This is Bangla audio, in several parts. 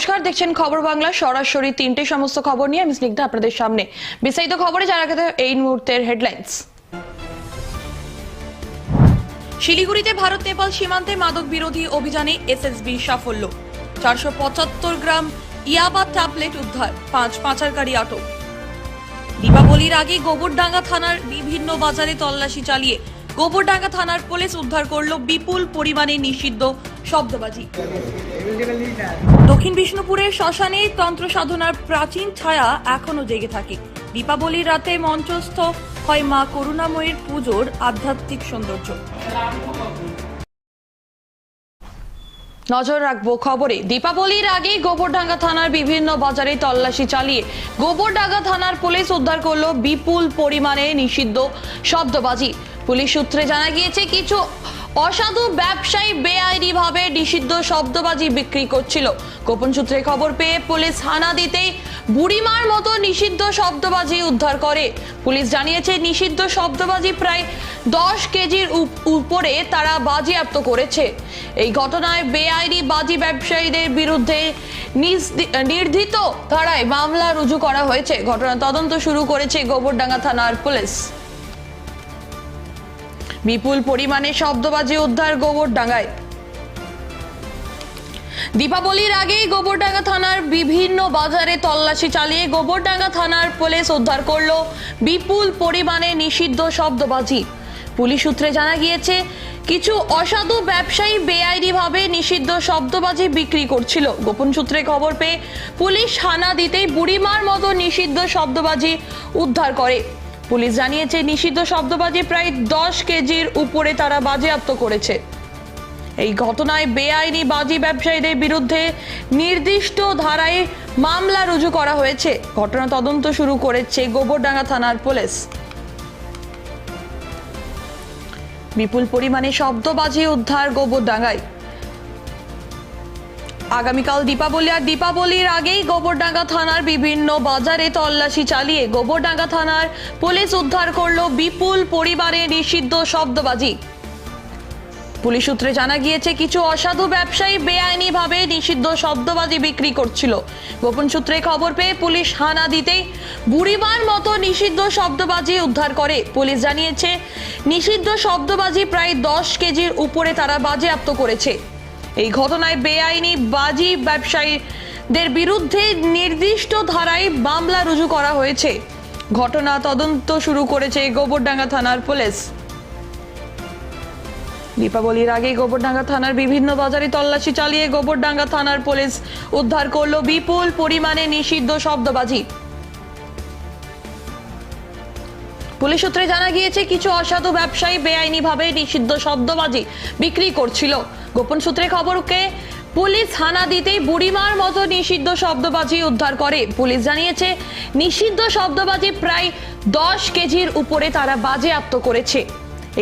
নমস্কার, দেখছেন খবর বাংলা। সরাসরি তিনটে সমস্ত খবর নিয়ে আমি স্নিগ্ধা আপনাদের সামনে। বিস্তারিত খবরে যারা কথা এই মুহূর্তের হেডলাইন্স শিলিগুড়িতে ভারত, নেপাল সীমান্তে মাদক বিরোধী অভিযানে এসএসবি সাফল্য। চারশো পঁচাত্তর গ্রাম ইয়াবা ট্যাবলেট উদ্ধার, পাঁচ পাচারকারী আটক। দীপাবলির আগে গোবরডাঙ্গা থানার বিভিন্ন বাজারে তল্লাশি চালিয়ে গোবরডাঙ্গা থানার পুলিশ উদ্ধার করল বিপুল পরিমাণে নিষিদ্ধ শব্দবাজি। দক্ষিণ বিষ্ণুপুরের শ্মশানে তন্ত্র সাধনার প্রাচীন ছায়া এখনও জেগে থাকে। দীপাবলির রাতে মঞ্চস্থ হয় মা করুণাময়ীর পুজোর আধ্যাত্মিক সৌন্দর্য। নজর রাখব খবরে। দীপাবলির আগে গোবরডাঙ্গা থানার বিভিন্ন বাজারে তল্লাশি চালিয়ে গোবরডাঙ্গা থানার পুলিশ উদ্ধার করল বিপুল পরিমাণে নিষিদ্ধ শব্দবাজি। পুলিশ সূত্রে জানা গিয়েছে, কিছু অসাধু ব্যবসায়ী বেআইনি ভাবে নিষিদ্ধ শব্দবাজি বিক্রি করছিল। গোপন সূত্রে খবর পেয়ে পুলিশ হানা দিতেই বুড়িমার মতো নিষিদ্ধ শব্দবাজি উদ্ধার করে। পুলিশ জানিয়েছে, নিষিদ্ধ শব্দবাজি প্রায় দশ কেজির উপ- উপরে তারা বাজেয়াপ্ত করেছে। এই ঘটনায় বেআইনি বাজি ব্যবসায়ীদের বিরুদ্ধে নির্ধারিত ধারায় মামলা রুজু করা হয়েছে। ঘটনা তদন্ত শুরু করেছে গোবরডাঙ্গা থানার পুলিশ। বিপুল পরিমাণে শব্দবাজি উদ্ধার গোবরডাঙ্গায়। দীপাবলির আগেই গোবরডাঙ্গা থানার বিভিন্ন বাজারে তল্লাশি চালিয়ে গোবরডাঙ্গা থানার পুলিশ উদ্ধার করল বিপুল পরিমাণে নিষিদ্ধ শব্দবাজি। পুলিশ সূত্রে জানা গিয়েছে, কিছু অসাধু ব্যবসায়ী বেআইনিভাবে নিষিদ্ধ শব্দবাজি বিক্রি করছিল। গোপন সূত্রে খবর পেয়ে পুলিশ হানা দিতেই বুড়িমার মতো নিষিদ্ধ শব্দবাজি উদ্ধার করে। পুলিশ জানিয়েছে, নিষিদ্ধ শব্দবাজি প্রায় দশ কেজির উপরে তারা বাজেয়াপ্ত করেছে। এই ঘটনায় বেআইনি বাজি ব্যবসায়ীদের বিরুদ্ধে নির্দিষ্ট ধারায় মামলা রুজু করা হয়েছে। ঘটনা তদন্ত শুরু করেছে গোবরডাঙ্গা থানার পুলিশ। বিপুল পরিমাণে শব্দবাজি উদ্ধার গোবরডাঙ্গায়। আগামীকাল দীপাবলি আর দীপাবলির আগেই গোবরডাঙ্গা থানার বিভিন্ন বাজারে তল্লাশি চালিয়ে গোবরডাঙ্গা থানার পুলিশ উদ্ধার করল বিপুল পরিবারে নিষিদ্ধ শব্দবাজি। পুলিশ সূত্রে জানা গিয়েছে, কিছু অসাধু ব্যবসায়ী বেআইনিভাবে নিষিদ্ধ শব্দবাজি বিক্রি করছিল। গোপন সূত্রে খবর পেয়ে পুলিশ হানা দিতেই বুড়িমার মতো নিষিদ্ধ শব্দবাজি উদ্ধার করে। পুলিশ জানিয়েছে, নিষিদ্ধ শব্দবাজি প্রায় দশ কেজির উপরে তারা বাজেয়াপ্ত করেছে। এই ঘটনায় বেআইনি বাজি ব্যবসায়ীদের বিরুদ্ধে নির্দিষ্ট ধারায় মামলা রুজু করা হয়েছে। ঘটনা তদন্ত শুরু করেছে গোবরডাঙ্গা থানার পুলিশ। দীপাবলির আগে গোবরডাঙ্গা থানার বিভিন্ন বাজারে তল্লাশি চালিয়ে গোবরডাঙ্গা থানার পুলিশ উদ্ধার করল বিপুল পরিমাণে নিষিদ্ধ শব্দবাজি। পুলিশ সূত্রে জানা গিয়েছে, কিছু অসাধু ব্যবসায়ী বেআইনিভাবে নিষিদ্ধ শব্দবাজি বিক্রি করছিল। গোপন সূত্রে খবরকে পুলিশ হানা দিতেই বুড়িমার মতো নিষিদ্ধ শব্দবাজি উদ্ধার করে। পুলিশ জানিয়েছে, নিষিদ্ধ শব্দবাজি প্রায় দশ কেজির উপরে তারা বাজেয়াপ্ত করেছে।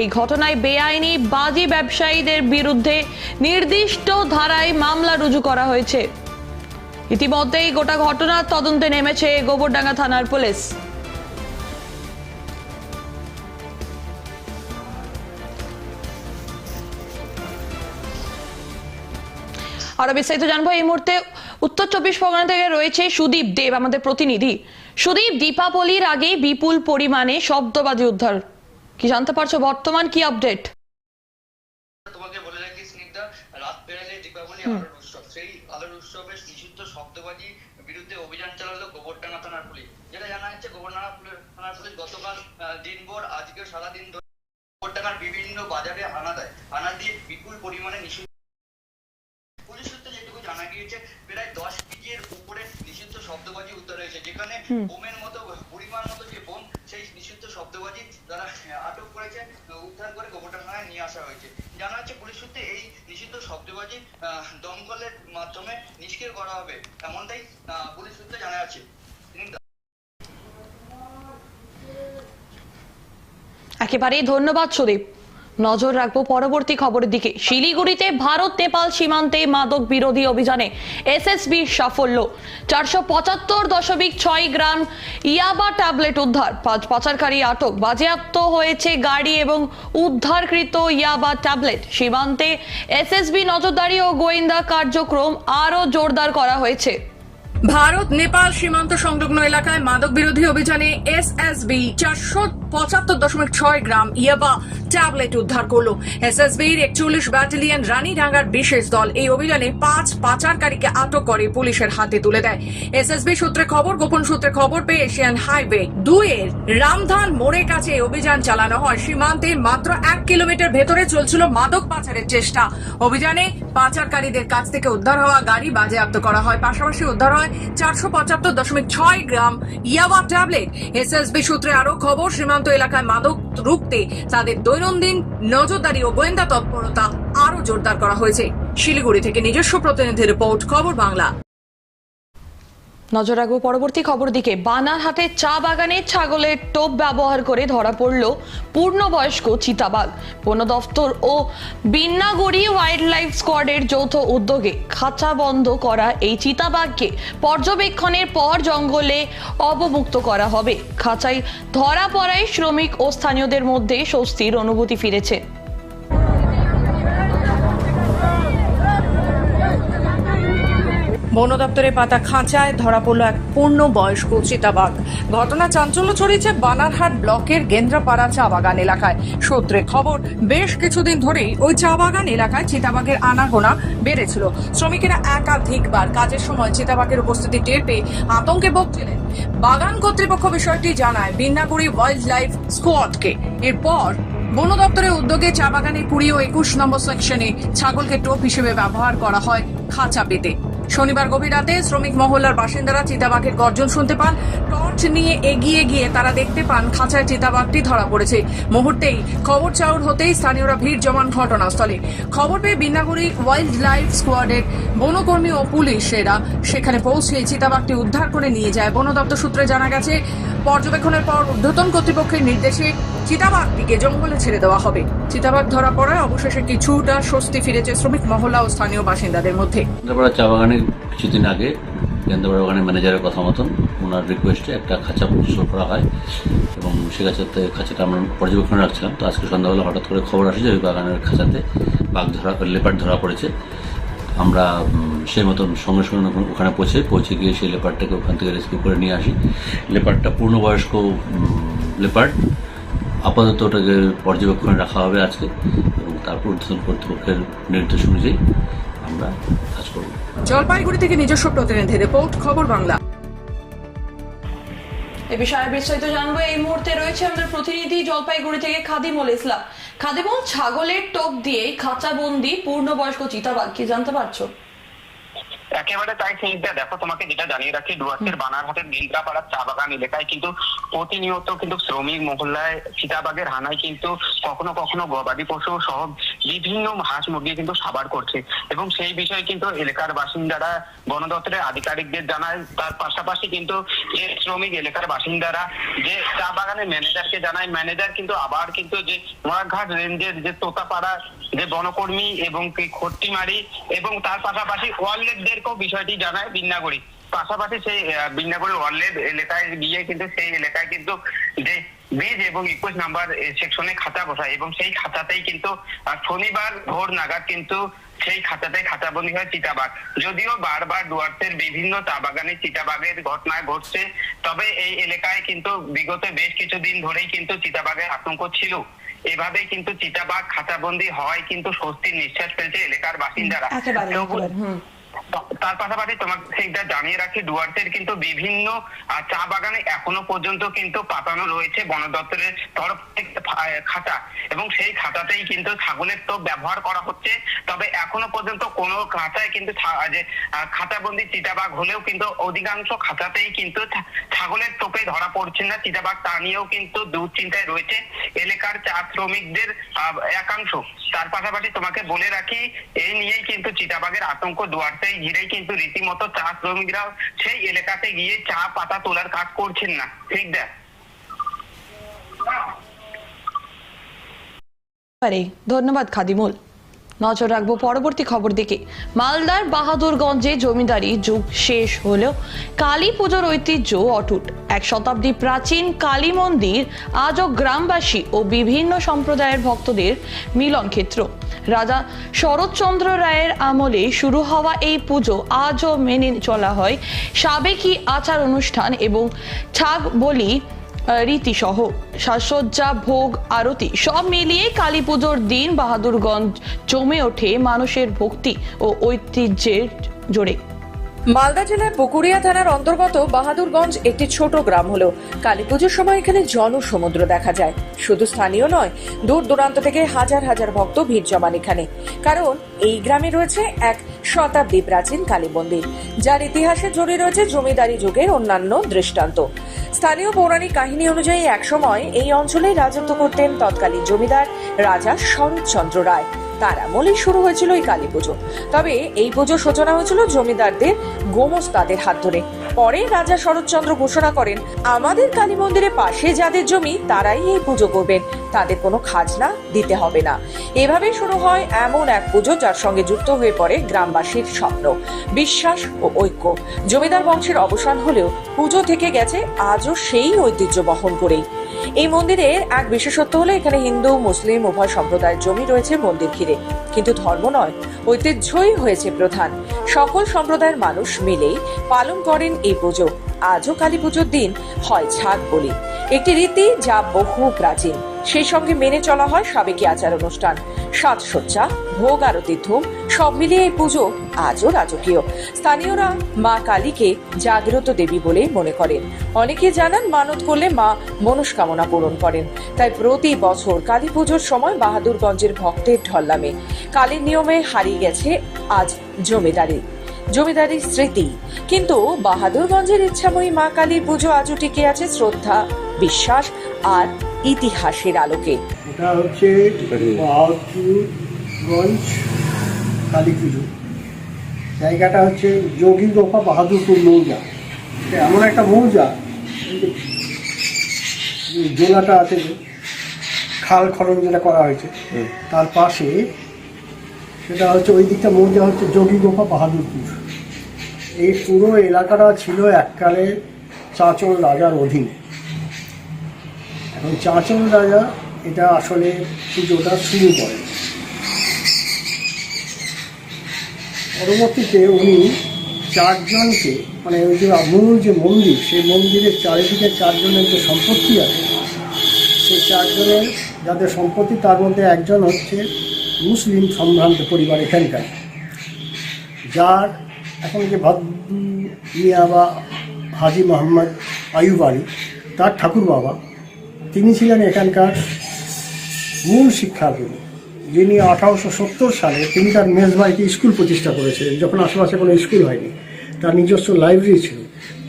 এই ঘটনায় বেআইনি বাজি ব্যবসায়ীদের বিরুদ্ধে নির্দিষ্ট ধারায় মামলা রুজু করা হয়েছে। ইতিমধ্যেই গোটা ঘটনার তদন্তে নেমেছে গোবরডাঙ্গা থানার পুলিশ। আরও বিস্তারিত জানব। এই মুহূর্তে উত্তর চব্বিশ পরগনা থেকে রয়েছে সুদীপ দেব আমাদের প্রতিনিধি। সুদীপ দীপাবলির আগে বিপুল পরিমাণে শব্দবাজি উদ্ধার। কি জানতে পারছ? বর্তমান কি আপডেট? তোমাকে বলে রাখি স্নিগ্ধা রাত পেরালে দীপাবলি আলোর উৎসব। সেই আলোর উৎসবের নিষিদ্ধ শব্দবাজি বিরুদ্ধে অভিযান চালালো গোবরডাঙ্গা থানার পুলিশ। যেটা জানা যাচ্ছে গোবরডাঙ্গা থানার পুলিশ গতকাল দিনভর আজকে সারাদিন ধরে গোবরডাঙ্গার বিভিন্ন বাজারে হানা দেয় হানা দিয়ে বিপুল পরিমাণে নিষিদ্ধ পুলিশ সূত্রে যেটুকু জানা গিয়েছে প্রায় দশ কেজির উপরে নিষিদ্ধ শব্দবাজি উদ্ধার হয়েছে যেখানে বোমের মতো পরিমাণ মতো যে বোম সেই নিষিদ্ধ শব্দবাজি তারা আটক করেছে উদ্ধার করে নিয়ে আসা হয়েছে। জানা যাচ্ছে পুলিশ সূত্রে এই নিষিদ্ধ শব্দবাজি আহ, দমকলের মাধ্যমে নিষ্ক্রিয় করা হবে এমনটাই পুলিশ সূত্রে জানা যাচ্ছে। একেবারেই ধন্যবাদ সুদীপ। নজর রাখব পরবর্তী খবরের দিকে। শিলিগুড়িতে ভারত, নেপাল সীমান্তে মাদক বিরোধী অভিযানে এসএসবি সাফল্য। চারশো পঁচাত্তর দশমিক ছয় গ্রাম ইয়াবা ট্যাবলেট উদ্ধার। পাঁচ পাচারকারী আটক। বাজেয়াপ্ত হয়েছে গাড়ি এবং উদ্ধারকৃত ইয়াবা ট্যাবলেট। সীমান্তে এসএসবি নজরদারি ও গোয়েন্দা কার্যক্রম আরও জোরদার করা হয়েছে। ভারত, নেপাল সীমান্ত সংলগ্ন এলাকায় মাদক বিরোধী অভিযানে এসএসবি চারশো পঁচাত্তর দশমিক ছয় গ্রাম ইয়াবা ট্যাবলেট উদ্ধার করল। এসএসবির একচল্লিশ ব্যাটালিয়ন রানীডাঙ্গার বিশেষ দল এই অভিযানে পাঁচ পাচারকারীকে আটক করে পুলিশের হাতে তুলে দেয়। এসএসবি সূত্রে খবর, গোপন সূত্রে খবর পেয়ে এশিয়ান হাইওয়ে দুইয়ের রামধান মোড়ের কাছে অভিযান চালানো হয়। সীমান্তে মাত্র এক কিলোমিটার ভেতরে চলছিল মাদক পাচারের চেষ্টা। অভিযানে পাচারকারীদের কাছ থেকে উদ্ধার হওয়া গাড়ি বাজেয়াপ্ত করা হয়। পাশাপাশি উদ্ধার হয় চারশো পঁচাত্তর দশমিক ছয় গ্রাম ইয়াবা ট্যাবলেট। এসএসবি সূত্রে আরও খবর, সীমান্ত এলাকায় মাদক রুখতে তাদের দৈনন্দিন নজরদারি ও গোয়েন্দা তৎপরতা আরও জোরদার করা হয়েছে। শিলিগুড়ি থেকে নিজস্ব প্রতিনিধি রিপোর্ট, খবর বাংলা। নজর রাখব পরবর্তী খবর দিকে। বানারহাটে চা বাগানে ছাগলের টোপ ব্যবহার করে ধরা পড়ল পূর্ণবয়স্ক চিতাবাঘ। বন দফতর ও বিন্নাগুড়ি ওয়াইল্ড লাইফ স্কোয়াডের যৌথ উদ্যোগে খাঁচা বন্ধ করা এই চিতাবাঘকে পর্যবেক্ষণের পর জঙ্গলে অবমুক্ত করা হবে। খাঁচায় ধরা পড়ায় শ্রমিক ও স্থানীয়দের মধ্যে স্বস্তির অনুভূতি ফিরেছে। বন দপ্তরের পাতা খাঁচায় ধরা পড়ল এক পূর্ণ বয়স্ক চিতাবাঘ। ঘটনা চাঞ্চল্য ছড়িয়েছে বানারহাট ব্লকের গেন্দ্রাপাড়া চা বাগান এলাকায়। সূত্রে খবর, বেশ কিছুদিন ধরেই ওই চা বাগান এলাকায় চিতাবাঘের আনাগোনা বেড়েছিল। শ্রমিকেরা একাধিকবার কাজের সময় চিতাবাঘের উপস্থিতি টের পেয়ে আতঙ্কে ভুগছিলেন বাগান কর্তৃপক্ষ বিষয়টি জানায় বিন্নাগুড়ি ওয়াইল্ড লাইফ স্কোয়াডকে। এরপর, বন দপ্তরের উদ্যোগে চা বাগানের কুড়ি ও একুশ নম্বর সেকশনে ছাগলকে টোপ হিসেবে ব্যবহার করা হয় খাঁচা পেতে। শনিবার গভীর রাতে শ্রমিক মহল্লার বাসিন্দারা চিতাবাঘের গর্জন শুনতে পান। টর্চ নিয়ে এগিয়ে গিয়ে তারা দেখতে পান খাঁচায় চিতাবাঘটি ধরা পড়েছে। মুহূর্তেই খবর চাউর হতেই স্থানীয়রা ভিড় জমান ঘটনাস্থলে। খবর পেয়ে বিন্নাগুড়ি ওয়াইল্ড লাইফ স্কোয়াডের বনকর্মী ও পুলিশেরা সেখানে পৌঁছে চিতাবাঘটি উদ্ধার করে নিয়ে যায়। বন দপ্তর সূত্রে জানা গেছে, পর্যবেক্ষণের পর ঊর্ধ্বতন কর্তৃপক্ষের নির্দেশে চিতাবাঘটিকে জঙ্গলে ছেড়ে দেওয়া হবে। চিতাবাঘ ধরা পড়ায় অবশেষে কিছুটা স্বস্তি ফিরেছে শ্রমিক মহল্লা ও স্থানীয় বাসিন্দাদের মধ্যে। কেন্দ্রপাড়া চা বাগানে কিছুদিন আগে কেন্দ্রপাড়া বাগানের ম্যানেজারের কথা মতন ওনার রিকোয়েস্টে একটা খাঁচা প্রস্তুত করা হয় এবং সে খাঁচাতে, খাঁচাটা আমরা পর্যবেক্ষণে রাখছিলাম। তো আজকে সন্ধ্যাবেলা হঠাৎ করে খবর আসে যে ওই বাগানের খাঁচাতে বাঘ ধরা লেপার্ড ধরা পড়েছে। আমরা সেই মতন সঙ্গে সঙ্গে ওখানে- পৌঁছে পৌঁছে গিয়ে সেই লেপার্ডটাকে ওখান থেকে রেস্কিউ করে নিয়ে আসি। লেপার্ডটা পূর্ণবয়স্ক লেপার্ড আপাতত ওটাকে পর্যবেক্ষণে রাখা হবে আজকে এবং তারপর ঊর্ধ্বতন কর্তৃপক্ষের নির্দেশ অনুযায়ী আমরা কাজ করব। জলপাইগুড়ি থেকে নিজস্ব প্রতিনিধি রিপোর্ট খবর বাংলা। এ বিষয়ে বিস্তারিত জানব এই মুহূর্তে রয়েছে আমাদের প্রতিনিধি জলপাইগুড়ি থেকে খাদিমুল ইসলাম। খাদিমুল ছাগলের টোপ দিয়ে খাঁচাবন্দি পূর্ণবয়স্ক চিতাবাঘ কি জানতে পারছ? একেবারে তাই সেইটা দেখো তোমাকে যেটা জানিয়ে রাখি ডুয়ার্সের বানারহাটের নীলকাপাড়ার চা বাগান এলাকায় কিন্তু প্রতিনিয়ত কিন্তু শ্রমিক মহল্লায় চিতাবাগের হানায় কিন্তু কখনো কখনো গবাদি পশু সহ বিভিন্ন হাঁস মুরগি কিন্তু সাবার করছে। এবং সেই বিষয়ে কিন্তু এলাকার বাসিন্দারা বন দপ্তরের আধিকারিকদের জানায়। তার পাশাপাশি কিন্তু যে শ্রমিক এলাকার বাসিন্দারা যে চা বাগানের ম্যানেজারকে জানায়, ম্যানেজার কিন্তু আবার কিন্তু যে মোড়াঘাট রেঞ্জের যে তোতাপাড়া, যে বনকর্মী এবং খট্টিমারি এবং তার পাশাপাশি ওয়ারলেটদেরকেও বিষয়টি জানায় বিন্নাগুড়ি পাশাপাশি সেই আহ, বিন্নাগুড়ি ওয়ারলেট এলাকায় গিয়ে কিন্তু সেই এলাকায় কিন্তু যে বিজ এবং একুশ নাম্বার সেকশনে খাতা বসায় এবং সেই খাতাতেই কিন্তু শনিবার ভোর নাগাদ কিন্তু সেই খাতাতে খাতাবন্দি হয় চিতাবাঘ। যদিও বারবার ডুয়ার্সের বিভিন্ন চা বাগানে চিতাবাঘের ঘটনা ঘটছে তবে এই এলাকায় কিন্তু বিগত বেশ কিছুদিন ধরেই কিন্তু চিতাবাঘের আতঙ্ক ছিল। এভাবে কিন্তু চিতাবাঘ খাতাবন্দি হয় কিন্তু স্বস্তির নিঃশ্বাস ফেলছে এলাকার বাসিন্দারা। তার পাশাপাশি তোমাকে সেইটা জানিয়ে রাখি ডুয়ার্সের কিন্তু বিভিন্ন চা বাগানে এখনও পর্যন্ত কিন্তু পাতানো রয়েছে বন দপ্তরের তরফ থেকে খাতা। এবং সেই খাতাতেই কিন্তু ছাগলের টোপ ব্যবহার করা হচ্ছে। তবে এখনও পর্যন্ত কোনো খাতায় কিন্তু যে খাতাবন্দি চিতাবাঘ হলেও কিন্তু অধিকাংশ খাতাতেই কিন্তু ছাগলের টোপে ধরা পড়ছে না। চিতাবাঘ তা নিয়েও কিন্তু দুশ্চিন্তায় রয়েছে এলাকার চা শ্রমিকদের একাংশ। তার পাশাপাশি তোমাকে বলে রাখি, এই নিয়েই কিন্তু চিতাবাঘের আতঙ্ক দুয়ারতেই ঘিরে কিন্তু রীতিমতো চা শ্রমিকরা সেই এলাকাতে গিয়ে চা পাতা তোলার কাজ করছেন না। ঠিক দেখ ধন্যবাদ খাদিমুল। নজর রাখব পরবর্তী খবর দিকে। মালদার বাহাদুরগঞ্জে জমিদারি যুগ শেষ হলেও কালী পুজোর ঐতিহ্য অটুট। এক শতাব্দী প্রাচীন কালী মন্দির, আজও গ্রামবাসী ও বিভিন্ন সম্প্রদায়ের ভক্তদের মিলন ক্ষেত্র। রাজা শরৎচন্দ্র রায়ের আমলে শুরু হওয়া এই পুজো আজও মেনে চলা হয় সাবেকি আচার অনুষ্ঠান এবং ছাগ বলি রীতিসহ, সাজসজ্জা, ভোগ, আরতি, সব মিলিয়ে কালী পুজোর দিন বাহাদুরগঞ্জ জমে ওঠে মানুষের ভক্তি ও ঐতিহ্যের জোরে। মালদা জেলার পুকুরিয়া থানার অন্তর্গত বাহাদুরগঞ্জ একটি ছোট গ্রাম হলো। কালী পুজোর সময় এখানে জনসমুদ্র দেখা যায়। শুধু স্থানীয় নয়, দূর দূরান্ত থেকে হাজার হাজার ভক্ত ভিড় জমান এখানে। কারণ এই গ্রামে রয়েছে এক শতাব্দী প্রাচীন কালী মন্দির, যার ইতিহাসে জড়িয়ে রয়েছে জমিদারি যুগের অন্যান্য দৃষ্টান্ত। স্থানীয় পৌরাণিক কাহিনী অনুযায়ী একসময় এই অঞ্চলে রাজত্ব করতেন তৎকালীন জমিদার রাজা শরৎচন্দ্র রায়। তার আমলেই শুরু হয়েছিল এই কালী পুজো। তবে এই পুজোর সূচনা হয়েছিল জমিদারদের গোমস্তাদের হাত ধরে। পরে রাজা শরৎচন্দ্র ঘোষণা করেন, আমাদের কালী মন্দিরের পাশে যাদের জমি, তারাই এই পুজো করবেন। তাদের কোনো খাজনা দিতে হবে না। এভাবেই শুরু হয় এমন এক পুজো যার সঙ্গে যুক্ত হয়ে পড়ে গ্রামবাসীর স্বপ্ন, বিশ্বাস ও ঐক্য। জমিদার বংশের অবসান হলেও পুজো থেকে গেছে আজও সেই ঐতিহ্য বহন করেই। এই মন্দিরের এক বিশেষত্ব হলো এখানে হিন্দু, মুসলিম, উভয় সম্প্রদায়ের জমি রয়েছে মন্দির ঘিরে। কিন্তু ধর্ম নয়, ঐতিহ্যই হয়েছে প্রধান। সকল সম্প্রদায়ের মানুষ মিলেই পালন করেন এই পুজো। আজও কালী পুজোর দিন হয় ছাদ বলি। একটি রীতি যা বহু প্রাচীন। সেই সঙ্গে মেনে চলা হয় সাবেকি আচার অনুষ্ঠান। সাজসজ্জা ভোগ আরতি ধুম, সব মিলিয়ে এই পুজো আজও রাজকীয়। স্থানীয়রা মা কালীকে জাগ্রত দেবী বলে মনে করেন। অনেকে জানান মানত করলে মা মনস্কামনা পূরণ করেন। তাই প্রতি বছর কালী পুজোর সময় বাহাদুরগঞ্জের ভক্তের ঢল্লামে কালীর নিয়মে হারিয়ে গেছে আজ জমিদারি। জমিদারির স্মৃতি। কিন্তু বাহাদুরগঞ্জের ইচ্ছাময়ী মা কালীর পুজো আজও টিকে আছে শ্রদ্ধা বিশ্বাস আর ইতিহাসের আলোকে। এটা হচ্ছে বাহাদুরগঞ্জ কালী পুজো। জায়গাটা হচ্ছে যোগী গোপা বাহাদুরপুর মৌজা। এমন একটা মৌজা এই যে জোলাটা আছে যে, খাল খনন যেটা করা হয়েছে তার পাশে সেটা হচ্ছে ওই দিকটা মৌজা হচ্ছে যোগী গোপা বাহাদুরপুর। এই পুরো এলাকাটা ছিল এককালে চাঁচল রাজার অধীনে। এখন চাঁচল রাজা এটা আসলে পুজোটা শুরু করেন। পরবর্তীতে উনি চারজনকে মানে ওই যে মূল যে মন্দির, সেই মন্দিরের চারিদিকে চারজনের যে সম্পত্তি আছে, সেই চারজনের যাদের সম্পত্তি, তার মধ্যে একজন হচ্ছে মুসলিম সম্ভ্রান্ত পরিবার এখানকার, যার এখন যে ভাদ মিয়া বা হাজি মোহাম্মদ আয়ুব আলী, তার ঠাকুর বাবা, তিনি ছিলেন এখানকার মূল শিক্ষাগুরু। যিনি আঠারোশো সত্তর সালে তিনি তার মেজবাড়িতে স্কুল প্রতিষ্ঠা করেছিলেন, যখন আশেপাশে কোনো স্কুল হয়নি। তার নিজস্ব লাইব্রেরি ছিল।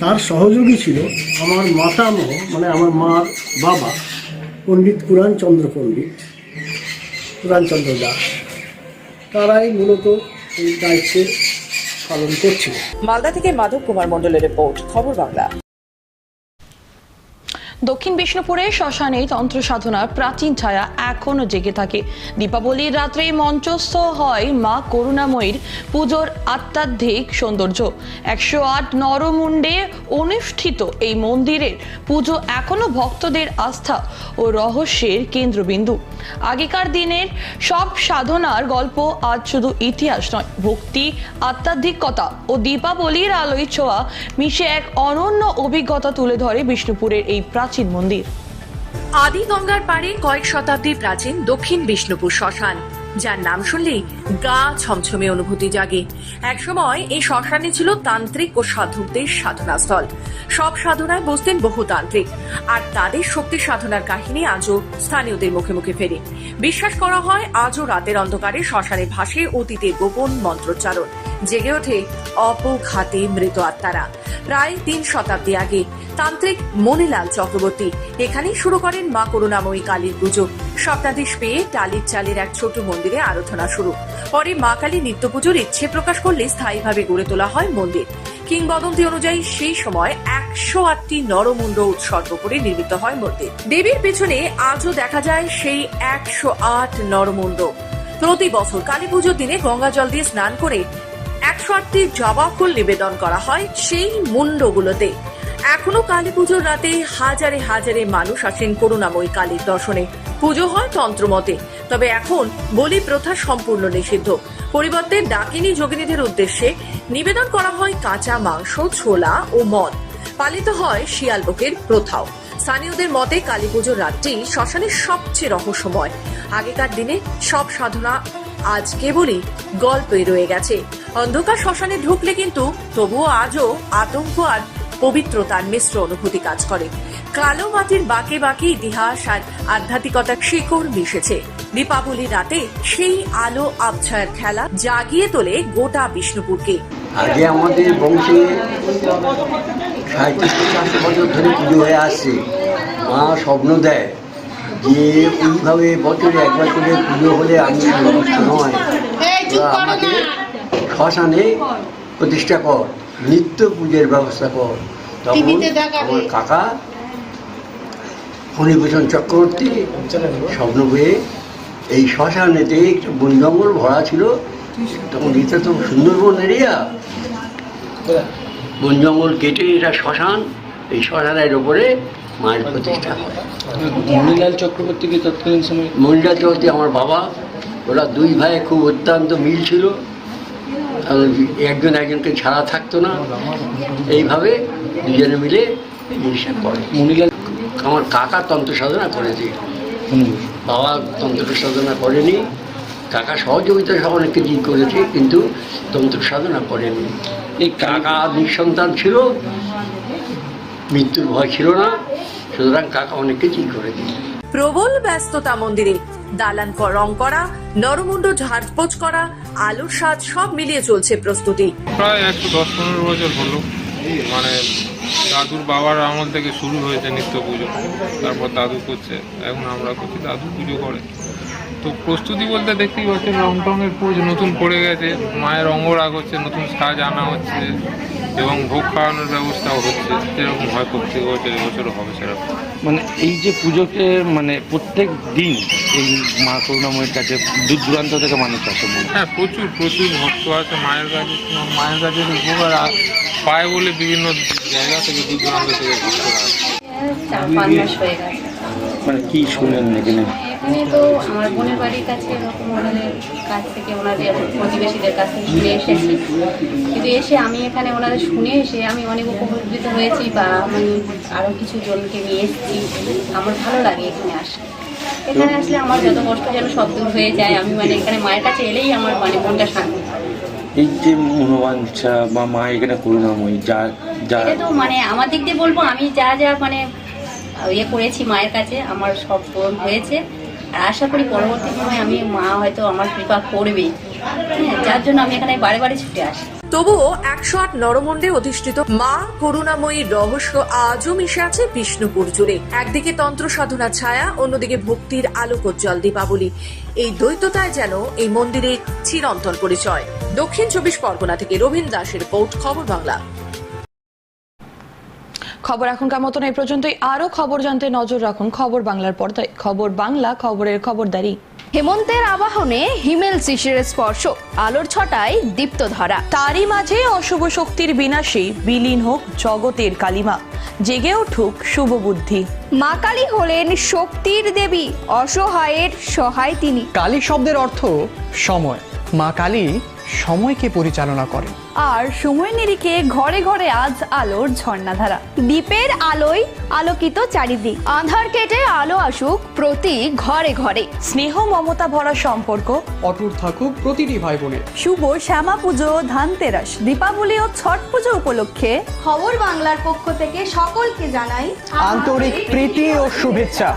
তার সহযোগী ছিল আমার মাতামহ মানে আমার মার বাবা, পণ্ডিত পুরাণচন্দ্র পণ্ডিত পুরাণচন্দ্র দাস। তারাই মূলত এই দায়িত্বে পালন করছিল মালদা থেকে মাধব কুমার মন্ডলের রিপোর্ট খবর বাংলা। দক্ষিণ বিষ্ণুপুরে শ্মশানে তন্ত্র সাধনার প্রাচীন ছায়া এখনও জেগে থাকে। দীপাবলির রাত্রে মঞ্চস্থ হয় মা করুণাময়ীর পুজোর আত্মাধিক সৌন্দর্য। একশো আট নরমুণ্ডে অনুষ্ঠিত এই মন্দিরের পুজো এখনও ভক্তদের আস্থা ও রহস্যের কেন্দ্রবিন্দু। আগেকার দিনের সব সাধনার গল্প আজ শুধু ইতিহাস নয়, ভক্তি, আধ্যাত্মিকতা ও দীপাবলির আলোয় ছোঁয়া মিশে এক অনন্য অভিজ্ঞতা তুলে ধরে বিষ্ণুপুরের এই প্রাচীন মন্দির। আদি গঙ্গার পাড়ে কয়েক শতাব্দী প্রাচীন দক্ষিণ বিষ্ণুপুর শ্মশান, যার নাম শুনলেই গা ছমছমে অনুভূতি জাগে। একসময় এই শ্মশানে ছিল তান্ত্রিক ও সাধকদের সাধনাস্থল। সব সাধনায় বসতেন বহু তান্ত্রিক, আর তাদের শক্তি সাধনার কাহিনী আজও স্থানীয়দের মুখে মুখে ফেরে। বিশ্বাস করা হয়, আজও রাতের অন্ধকারে শ্মশানে ভাসে অতীতের গোপন মন্ত্রোচ্চারণ। জেগে ওঠে অপঘাতে মৃত আত্মারা। প্রায় তিন শতাব্দী আগে তান্ত্রিক মনিলাল চক্রবর্তী এখানেই শুরু করেন মা করুণাময়ী কালীর পুজো। সপ্তাধীশ পেয়ে টালির চালের এক ছোট মন্দিরে আরাধনা শুরু। পরে মা কালী নিত্য পুজোর ইচ্ছে প্রকাশ করলে স্থায়ীভাবে গড়ে তোলা হয় মন্দির। কিংবদন্তি অনুযায়ী সেই সময় একশো আটটি নরমুণ্ড উৎসর্গ করে নির্মিত হয় মন্দির। দেবীর পেছনে আজও দেখা যায় সেই একশো আট নরমুণ্ড প্রতি বছর কালী পুজোর দিনে গঙ্গা জল দিয়ে স্নান করে একশো আটটি জবা ফুল নিবেদন করা হয় সেই মুন্ডগুলোতে। এখনও কালী পুজোর রাতে হাজারে হাজারে মানুষ আসেন করুণাময়ী কালীর দর্শনে। পুজো হয় তন্ত্রমতে, তবে এখন বলি প্রথা সম্পূর্ণ নিষিদ্ধ। পরিবর্তে ডাকিনী যোগিনীদের উদ্দেশ্যে নিবেদন করা হয় কাঁচা মাংস, ছোলা ও মদ। পালিত হয় শিয়ালবকের প্রথাও। স্থানীয়দের মতে কালী পুজোর রাতটি শ্মশানের সবচেয়ে রহস্যময়। আগেকার দিনে সব সাধনা আজ কেবলই গল্পই রয়ে গেছে। অন্ধকার শ্মশানে ঢুকলে কিন্তু তবুও আজও আতঙ্ক আর পবিত্রতার মিশ্র অনুভূতি কাজ করে। কালো মাটির বাঁকে বাঁকে ইতিহাস আর আধ্যাত্মিকতার শিকড় মিশেছে। দীপাবলি রাতে সেই আলো আবছায়ের খেলা জাগিয়ে তোলে গোটা বিষ্ণুপুরকে। আগে আমাদের বংশে সাঁত্রিশ বছর ধরে পুজো হয়ে আসছে। মা স্বপ্ন দেয় যে ওইভাবে বছরে একবার করে পুজো হলে আমি সমস্ত নয়। ওরা আমাকে শ্মশানে প্রতিষ্ঠা কর নিত্য পুজোর ব্যবস্থা কর। তখন আমার কাকা ফণিভূষণ চক্রবর্তী স্বপ্ন পেয়ে এই শ্মশানেতে একটা বন জঙ্গল ভরা ছিল। তখন এটা তো সুন্দরবন এরিয়া বন জঙ্গল কেটে এটা শ্মশান এই শ্মশানের ওপরে মায়ের প্রতিষ্ঠা হয়। মণিলাল চক্রবর্তীকে তৎকালীন সময় মহিলা চৌধুরী আমার বাবা ওরা দুই ভাই খুব অত্যন্ত মিল ছিল। আর একজন একজনকে ছাড়া থাকতো না। এইভাবে দুজনে মিলে এই জিনিসটা করে। মণিলাল আমার কাকা তন্ত্র সাধনা করেছে। বাবা তন্ত্র সাধনা করেনি। কাকা সহযোগিতা সব অনেক কিছুই করেছে কিন্তু তন্ত্র সাধনা করেনি। এই কাকা নিঃসন্তান ছিল মৃত্যুর ভয় ছিল না। সুতরাং কাকা অনেক কিছুই করে দিয়েছে প্রবল ব্যস্ততা মন্দিরে দালান রং করা নরমুণ্ড ঝাড়পোছ করা আলোর স্বাদ সব মিলিয়ে চলছে প্রস্তুতি। প্রায় একশো দশ পনেরো বছর হলো মানে দাদুর বাবার আমল থেকে শুরু হয়েছে নিত্য পুজো। তারপর দাদু করছে এখন আমরা করছি দাদু পুজো করে। তো প্রস্তুতি বলতে দেখতেই পাচ্ছেন রং টঙের পোজ নতুন পড়ে গেছে মায়ের অঙ্গরাগ হচ্ছে নতুন সাজ আনা হচ্ছে এবং ভোগ খাওয়ানোর ব্যবস্থাও হচ্ছে সেরকম হয় প্রত্যেক বছর এবছরও হবে সেরকম। মানে এই যে পুজোকে মানে প্রত্যেক দিন এই মা করুণাময়ের কাছে দূর দূরান্ত থেকে মানুষ আসে। হ্যাঁ প্রচুর প্রচুর ভক্ত আছে মায়ের কাছে মায়ের কাছে উপকার পায় বলে বিভিন্ন জায়গা থেকে দূর দূরান্ত থেকে ভক্তরা হয়ে মানে কি শুনলেন এখানে এখানে তো আমার বোনের বাড়ির কাছে এরকম ওনাদের কাছ থেকে ওনাদের প্রতিবেশীদের কাছ থেকে শুনে এসেছি। কিন্তু এসে আমি এখানে ওনাদের শুনে এসে আমি অনেক উপকৃত হয়েছি বা আমি আরও কিছু জনকে নিয়ে এসেছি। আমার ভালো লাগে এখানে আসলে এখানে আসলে আমার যত কষ্ট যেন সব দূর হয়ে যায় আমি মানে এখানে মায়ের কাছে এলেই আমার মানে মনটা শান্তি। এই যে মনোবাঞ্ছা বা মা এখানে করুণাময়ী যা যা তো মানে আমার দিক দিয়ে বলব আমি যা যা মানে ইয়ে করেছি মায়ের কাছে আমার সব পূরণ হয়েছে। আশা করি পরবর্তী সময় আমি মা হয়তো আমার কৃপা করবে হ্যাঁ যার জন্য আমি এখানে বারে বারে ছুটে আসি। তবুও একশো আট নরমণ্ডে অধিষ্ঠিত মা করুণাময়ীর রহস্য আজও মিশে আছে বিষ্ণুপুর জুড়ে। একদিকে তন্ত্র সাধনা ছায়া, অন্যদিকে ভক্তির আলোকোজ্জ্বল দীপাবলি। এই দ্বৈততায় যেন এই মন্দিরে চিরন্তন পরিচয়। দক্ষিণ চব্বিশ পরগনা থেকে রবীন্দ্র দাসের রিপোর্ট, খবর বাংলা। খবর এখনকার মতন এই পর্যন্তই। আরও খবর জানতে নজর রাখুন খবর বাংলার পর্দায়। খবর বাংলা খবরের খবরদারি। হেমন্তের আবাহনে হিমেল শিশিরের স্পর্শ। আলোর ছটায় দীপ্ত ধরা তারই মাঝে অশুভ শক্তির বিনাশে বিলীন হোক জগতের কালিমা। জেগে উঠুক শুভ বুদ্ধি। মা কালী হলেন শক্তির দেবী। অসহায়ের সহায় তিনি। কালী শব্দের অর্থ সময়। মা কালী সময়কে পরিচালনা করেন। আর সময় নিরিখে ঘরে ঘরে আজ আলোর ঝর্ণাধারা। দ্বীপের আলোয় আলোকিত চারিদিক। আধার কেটে আলো আসুক প্রতি ঘরে ঘরে। স্নেহ মমতা ভরা সম্পর্ক অটুট থাকুক প্রতিটি ভাই বোনের শুভ শ্যামা পুজো ধানতেরাস দীপাবলি ও ছট পুজো উপলক্ষে খবর বাংলার পক্ষ থেকে সকলকে জানাই আন্তরিক প্রীতি ও শুভেচ্ছা।